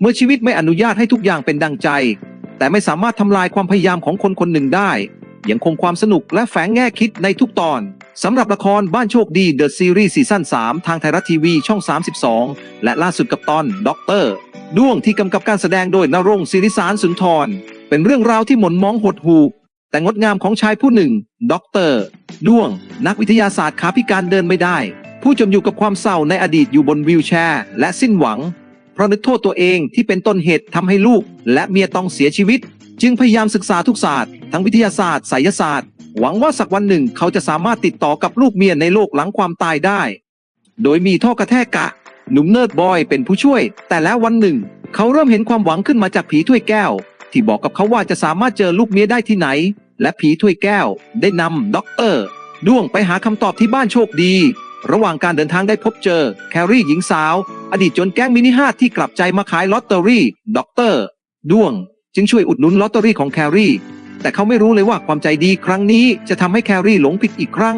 เมื่อชีวิตไม่อนุญาตให้ทุกอย่างเป็นดังใจ แต่ไม่สามารถทำลายความพยายามของคนคนหนึ่งได้ ยังคงความสนุกและแฝงแง่คิดในทุกตอนสำหรับละครบ้านโชคดีเดอะซีรีส์ซีซั่น3 ทางไทยรัฐทีวีช่อง 32 และล่าสุดกับตอนด็อกเตอร์ด้วงที่กำกับการแสดงโดยนรงศิริสารสุนทร เป็นเรื่องราวที่หม่นมองหดหูแต่งดงามของชายผู้หนึ่งด็อกเตอร์ด้วง นักวิทยาศาสตร์ขาพิการเดินไม่ได้ ผู้จมอยู่กับความเศร้าในอดีตอยู่บนวีลแชร์ และสิ้นหวัง เพราะนึกโทษตัวเองที่เป็นต้นเหตุทำให้ลูก และเมียต้องเสียชีวิต จึงพยายามศึกษาทุกศาสตร์ ทั้งวิทยาศาสตร์ไสยศาสตร์ หวังว่าสักวันหนึ่งเขาจะสามารถติดต่อกับลูกเมียในโลกหลังความตายได้ โดยมีท่อกระแทกกะ หนุ่มเนิร์ดบอยเป็นผู้ช่วย แต่แล้ววันหนึ่ง เขาเริ่มเห็นความหวังขึ้นมาจากผีถ้วยแก้ว ที่บอกกับเขาว่าจะสามารถเจอลูกเมียได้ที่ไหน และผีถ้วยแก้ว ได้นำด็อกเตอร์ด้วงไปหาคำตอบที่บ้านโชคดี ระหว่างการเดินทางได้พบเจอแครี่หญิงสาว อดีตจนแก๊งมินิฮาร์ทที่กลับใจมาขายลอตเตอรี่ด็อกเตอร์ด้วง จึงช่วยอุดหนุนลอตเตอรี่ของแครี่ แต่เขาไม่รู้เลยว่าความใจดีครั้งนี้จะทำให้แครี่หลงผิดอีกครั้ง